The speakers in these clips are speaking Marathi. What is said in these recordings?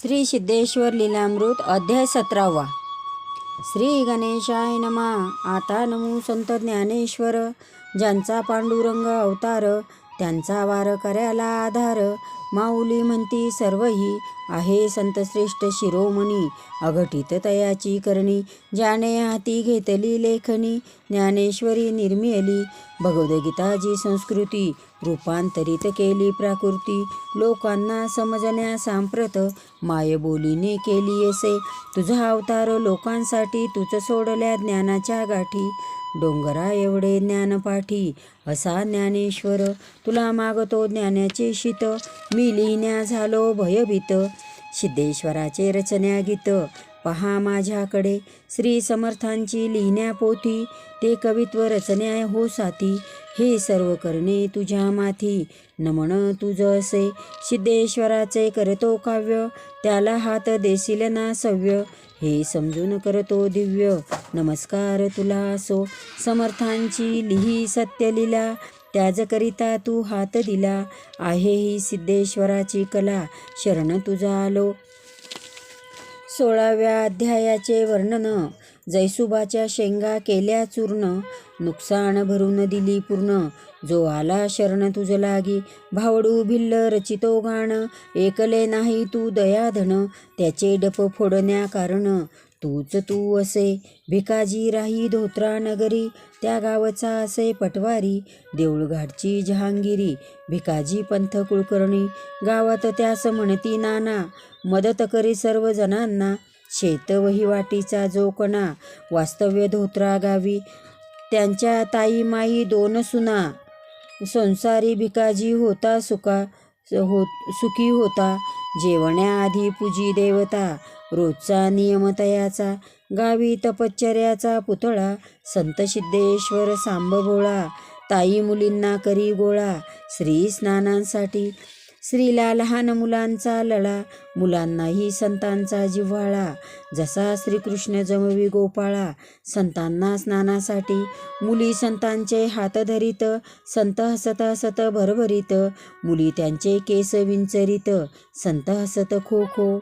श्री सिद्धेश्वर लीलामृत अध्याय सतरावा. श्री गणेशाय नमा. आता नमू संत ज्ञानेश्वर. ज्यांचा पांडुरंग अवतार त्यांचा वार करायला आधार. माऊली म्हणती सर्वही आहे संतश्रेष्ठ शिरोमणी. अघटित तयाची करणी. ज्याने हाती घेतली लेखनी ज्ञानेश्वरी निर्मिली भगवद्गीताची संस्कृती. रूपांतरित केली प्राकृती. लोकांना समजण्या सांप्रत मायबोलीने केली असे तुझा अवतार लोकांसाठी. तुझ सोडल्या ज्ञानाच्या गाठी. डोंगरा एवढे ज्ञानपाठी असा ज्ञानेश्वर. तुला मागतो ज्ञानाचे शीत. मी लिहिण्या झालो भयभीत. सिद्धेश्वराचे रचन्या गीत. पहा माझ्याकडे. श्री समर्थांची लिहिण्या पोथी. ते कवित्व रचन्या हो साथी. हे सर्व करणे तुझ्या माथी. नमन तुझ असे. सिद्धेश्वराचे करतो काव्य. त्याला हात देशील ना सव्य. हे समजून करतो दिव्य. नमस्कार तुला. असो समर्थांची लिही सत्यलीला त्याजकरिता तू हात दिला. आहे ही सिद्धेश्वराची कला शरण तुझा आलो. सोळाव्या अध्यायाचे वर्णन जैसुबाच्या शेंगा केल्या चूर्ण नुकसान भरून दिली पूर्ण. जो आला शरण तुझ लागी भावडू भिल्ल रचितो गाण. एकले नाही तू दयाधन त्याचे डप फोडण्या कारण. तूच तू असे भिकाजी राही धोत्रा नगरी त्या गावचा असे पटवारी देऊळघाटची जहांगिरी भिकाजी पंथ कुलकर्णी गावात त्यास म्हणती नाना मदत करी सर्व जणांना शेत वहिवाटीचा जोकणा वास्तव्य धोत्रा गावी त्यांच्या ताई माई दोन सुना संसारी भिकाजी होता सुका हो सुखी होता जेवण्याआधी पूजी देवता रोजचा नियमतयाचा गावी तपश्चर्याचा पुतळा संत सिद्धेश्वर सांबभोळा ताई मुलींना करी गोळा श्री स्नानांसाठी स्त्रीला लहान मुलांचा लळा मुलांनाही संतांचा जिव्हाळा जसा श्रीकृष्ण जमवी गोपाळा संतांना स्नानासाठी मुली संतांचे हात धरीत संत हसत हसत भरभरीत मुली त्यांचे केस विंचरीत संत हसत खो खो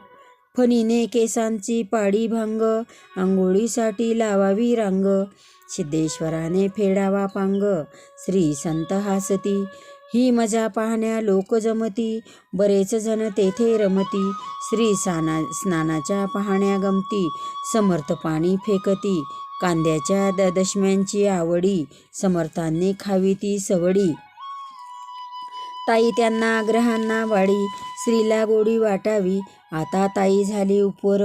फणीने केसांची पाडी भांग आंघोळीसाठी लावावी रांग सिद्धेश्वराने फेडावा पांग श्री संत हासती. ही मजा पाहण्या लोक जमती बरेच जण तेथे रमती. श्री साना स्नानाच्या पाहण्या गमती समर्थ पाणी फेकती. कांद्याच्या द दशम्यांची आवडी समर्थांनी खावी ती सवडी. ताई त्यांना ग्रहांना वाडी स्त्रीला गोडी वाटावी. आता ताई झाली उपवर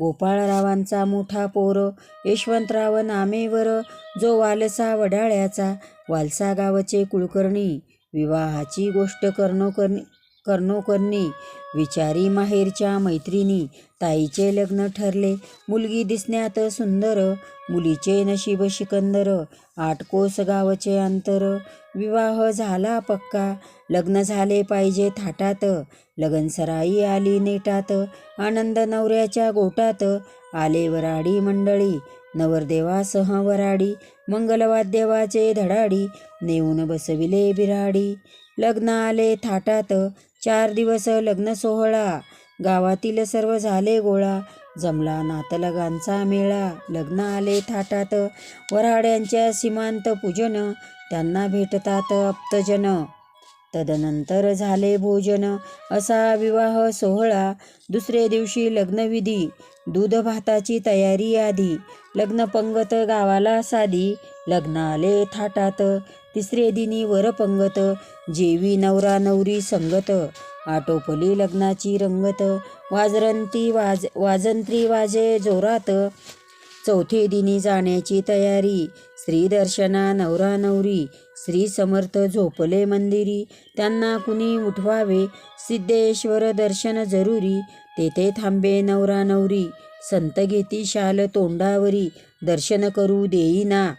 गोपाळरावांचा मोठा पोर. यशवंतराव नामेवर. जो वालसा वडाळ्याचा. वालसा गावचे कुलकर्णी. विवाहाची गोष्ट करणो करणी कर्णोकर्णी विचारी माहेरच्या मैत्रिणी ताईचे लग्न ठरले. मुलगी दिसण्यात सुंदर मुलीचे नशीब शिकंदर आठ कोस गावचे अंतर. विवाह झाला पक्का लग्न झाले पाहिजे थाटात. लगनसराई आली नेटात आनंद नवऱ्याच्या गोटात. आले वराडी मंडळी नवरदेवासह वराडी मंगलवाद्यवाचे धडाडी नेऊन बसविले बिराडी. लग्न आले थाटात चार दिवस लग्न सोहळा. गावातील सर्व झाले गोळा. जमला नातलगांचा मेळा. लग्न आले थाटात. वराड्यांच्या सीमांत पूजन. त्यांना भेटतात अप्तजन. तदनंतर झाले भोजन. असा विवाह सोहळा. दुसरे दिवशी लग्नविधी. दूध भाताची तयारी आधी. लग्न पंगत गावाला साधी. लग्न आले थाटात. तिसरे दिनी वरपंगत जेवी नवरा नवरी संगत. आटोपली लग्नाची रंगत. वाजरंती वाज वाजंत्री वाजे जोरात. चौथे दिनी जाण्याची तयारी. श्रीदर्शना नवरा नवरी. श्री समर्थ झोपले मंदिरी. त्यांना कुणी उठवावे? सिद्धेश्वर दर्शन जरुरी. तेथे थांबे नवरा नवरी. संत घेती शाल तोंडावरी. दर्शन करू देईना.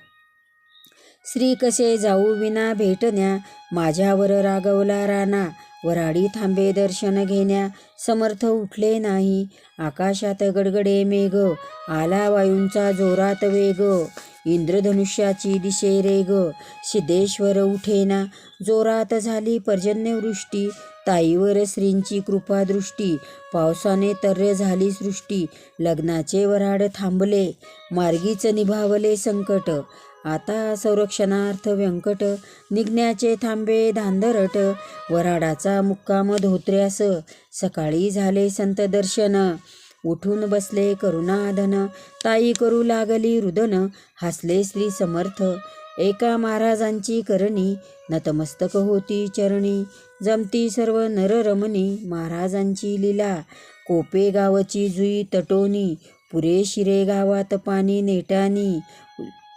श्री कसे जाऊ विना भेटण्या माझ्यावर रागवला राणा वराडी थांबे दर्शन घेण्या समर्थ उठले नाही आकाशात गडगडे मेघ आला वायूंचा जोरात वेग इंद्रधनुष्याची दिशे रेग सिद्धेश्वर उठेना जोरात झाली पर्जन्यवृष्टी ताईवर श्रींची कृपादृष्टी पावसाने तर्र झाली सृष्टी लग्नाचे वराड थांबले मार्गीच निभावले संकट आता संरक्षणार्थ व्यंकट निघण्याचे थांबे धांदरट वराडाचा मुक्काम धोत्र्यास. सकाळी झाले संत दर्शन. उठून बसले करुणाधन. ताई करू लागली रुदन. हसले श्री समर्थ. एका महाराजांची करणी. नतमस्तक होती चरणी. जमती सर्व नररमणी. महाराजांची लीला. कोपे गावची जुई तटोनी. पुरे शिरे गावात पाणी नेटानी.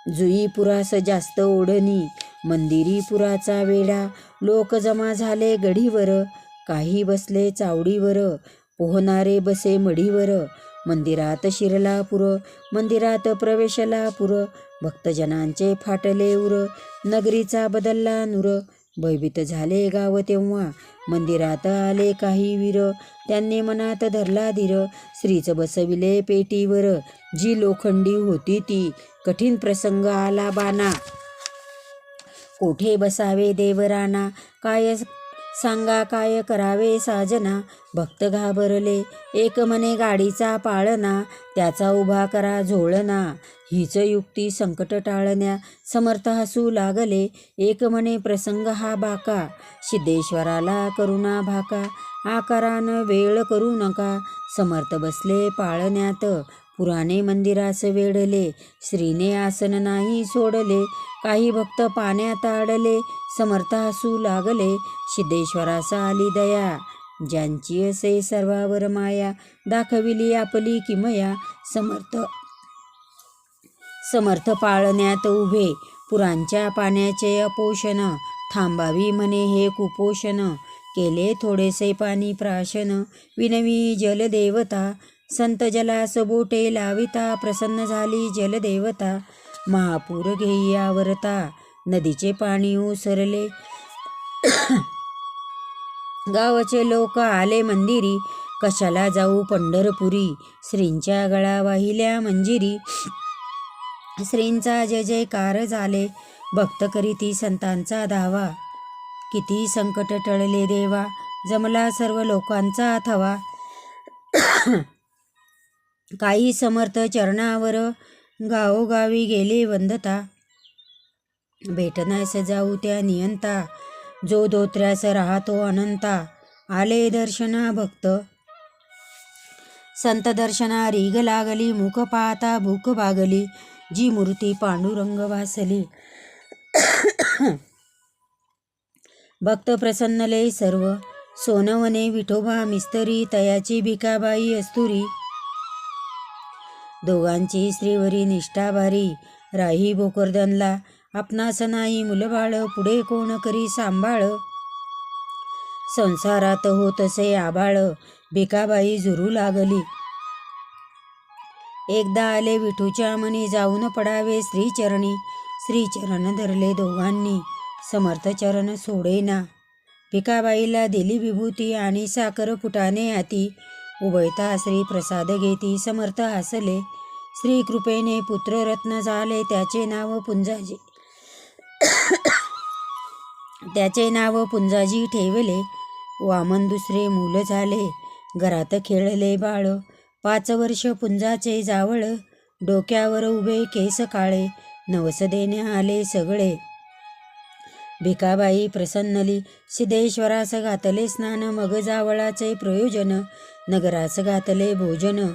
जुई पुरास जास्त ओढणी मंदिरी पुराचा वेढा. लोक जमा झाले गढीवर काही बसले चावडीवर पोहणारे बसे मढीवर. मंदिरात शिरला पुर मंदिरात प्रवेशला पुर. भक्तजनांचे फाटले उर नगरीचा बदलला नूर. भयभीत झाले गाव तेव्हा. मंदिरात आले काही वीर. त्यांनी मनात धरला धीर. श्रीच बसविले पेटीवर. जी लोखंडी होती ती. कठीण प्रसंग आला बाना कोठे बसावे देवराना काय सांगा काय करावे साजना. भक्त घाबरले. एक मने गाडीचा पाळणा. त्याचा उभा करा झोळणा. हीच युक्ती संकट टाळण्या. समर्थ हसू लागले. एक मने प्रसंग हा बाका. सिद्धेश्वराला करुणा भाका. आकारान वेळ करू नका. समर्थ बसले पाळण्यात. पुराणे मंदिरास वेढले श्रीने आसन नाही सोडले काही भक्त पाण्यात आडले समर्थ हसू लागले सिद्धेश्वरास आली दया. ज्यांची असे सर्वावर माया दाखविली आपली किमया समर्थ समर्थ पाळण्यात उभे. पुरांच्या पाण्याचे अपोषण थांबावी म्हणे हे कुपोषण. केले थोडेसे पाणी प्राशन विनवी जलदेवता संत जलास बोटे लाविता प्रसन्न झाली जलदेवता. महापूर घेई आवरता नदीचे पाणी ओसरले. गावाचे लोक आले मंदिरी. कशाला जाऊ पंढरपुरी? श्रींच्या गळा वाहिल्या मंजिरी. श्रींचा जय जयकार झाले. भक्त करीती संतांचा धावा. किती संकट टळले देवा. जमला सर्व लोकांचा थवा. काही समर्थ चरणावर गावोगावी गेले वंदता. भेटण्यास जाऊ त्या नियंता जो धोत्र्यास राहतो अनंता. आले दर्शना भक्त. संत दर्शना रीग लागली मुख पाहता भूक भागली जी मूर्ती पांडुरंग वासली. भक्त प्रसन्नले सर्व सोनवने विठोबा मिस्तरी तयाची भिकाबाई अस्तुरी. दोघांची श्रीवरी निष्ठा भारी. राही भोकरदनला आपणास नाही मुलबाळ पुढे कोण करी सांभाळ? संसारात होतसे आबाळ भिकाबाई झुरू लागली. एकदा आले विठूच्या मनी जाऊन पडावे श्रीचरणी. श्रीचरण धरले दोघांनी समर्थ चरण सोडेना. भिकाबाईला दिली विभूती आणि साखर पुटाने हाती उभयता श्री प्रसाद घेती समर्थ हसले. श्रीकृपेने पुत्ररत्न झाले त्याचे नाव पुंजाजी. त्याचे नाव पुंजाजी ठेवले. वामन दुसरे मूल झाले. घरात खेळले बाळ. पाच वर्ष पुंजाचे जावळ. डोक्यावर उभे केस काळे. नवस देणे आले सगळे. भिकाबाई प्रसन्नली सिद्धेश्वरास घातले स्नान मग जावळाचे प्रयोजन नगरास घातले भोजन.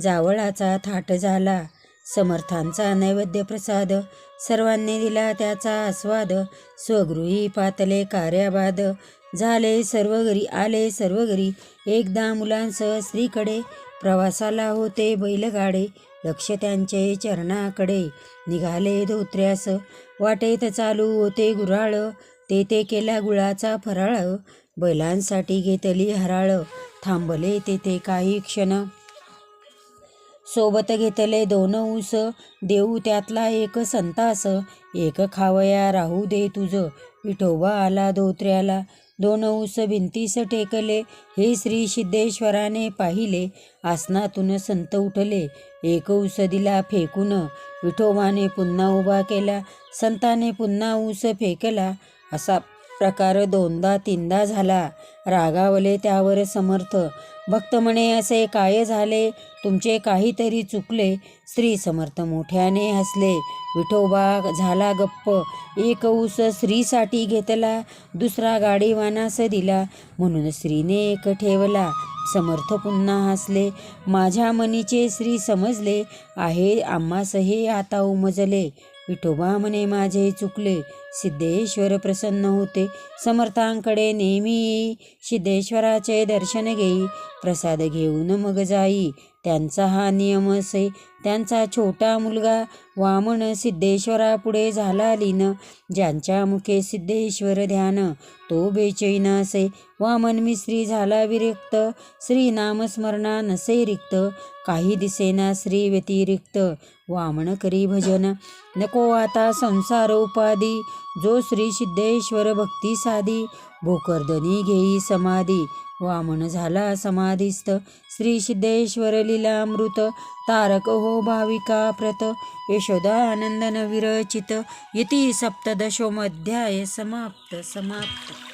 जावळाचा थाट झाला. समर्थांचा नैवेद्य प्रसाद सर्वांनी दिला त्याचा आस्वाद. स्वगृही पातले कार्याबाद. झाले सर्व घरी आले सर्व घरी. एकदा मुलांसह स्त्रीकडे. प्रवासाला होते बैलगाडे. लक्ष त्यांचे चरणाकडे. निघाले धोत्र्यास. वाटेत चालू होते गुराळ. ते ते केला गुळाचा फराळ. बैलांसाठी घेतली हराळ. थांबले तेथे काही क्षण. सोबत घेतले दोन ऊस. देऊ त्यातला एक संतास. एक खावया राहू दे तुझं. विठोबा आला धोत्र्याला. दोन ऊस भिंतीस टेकले. हे श्री सिद्धेश्वराने पाहिले. आसनातून संत उठले. एक ऊस दिला फेकून. विठोबाने पुन्हा उभा केला. संताने पुन्हा ऊस फेकला. असा प्रकार दोनदा तीनदा झाला. रागावले त्यावर समर्थ. भक्त म्हणे असे काय झाले? तुमचे काहीतरी चुकले. श्री समर्थ मोठ्याने हसले. विठोबा झाला गप्प. एक ऊस स्त्रीसाठी घेतला. दुसरा गाडीवानास दिला. म्हणून स्त्रीने एक ठेवला. समर्थ पुन्हा हसले. माझ्या मनीचे श्री समजले. आहे आम्हास हे आता उमजले. विठोबा म्हणे माझे चुकले. सिद्धेश्वर प्रसन्न होते. समर्थांकडे नेहमी येई. सिद्धेश्वराचे दर्शन घेई. प्रसाद घेऊन मग जाई. त्यांचा हा नियम असे. त्यांचा छोटा मुलगा वामन सिद्धेश्वरापुढे झाला लीन. ज्यांच्या मुखे सिद्धेश्वर ध्यान तो बेचैन असे. वामन मिश्री झाला विरक्त श्री नामस्मरणा नसे रिक्त. काही दिसेना श्री व्यतिरिक्त वामन करी भजन. नको आता संसार उपाधी जो श्री सिद्धेश्वर भक्ती साधी. भोकरदनी घेई समाधी वामन झाला समाधिस्थ. श्री सिद्धेश्वर लीलामृत. तारक हो भाविका प्रत. यशोदा आनंदन विरचित. इति सप्तदशोमध्याय समाप्त समाप्त.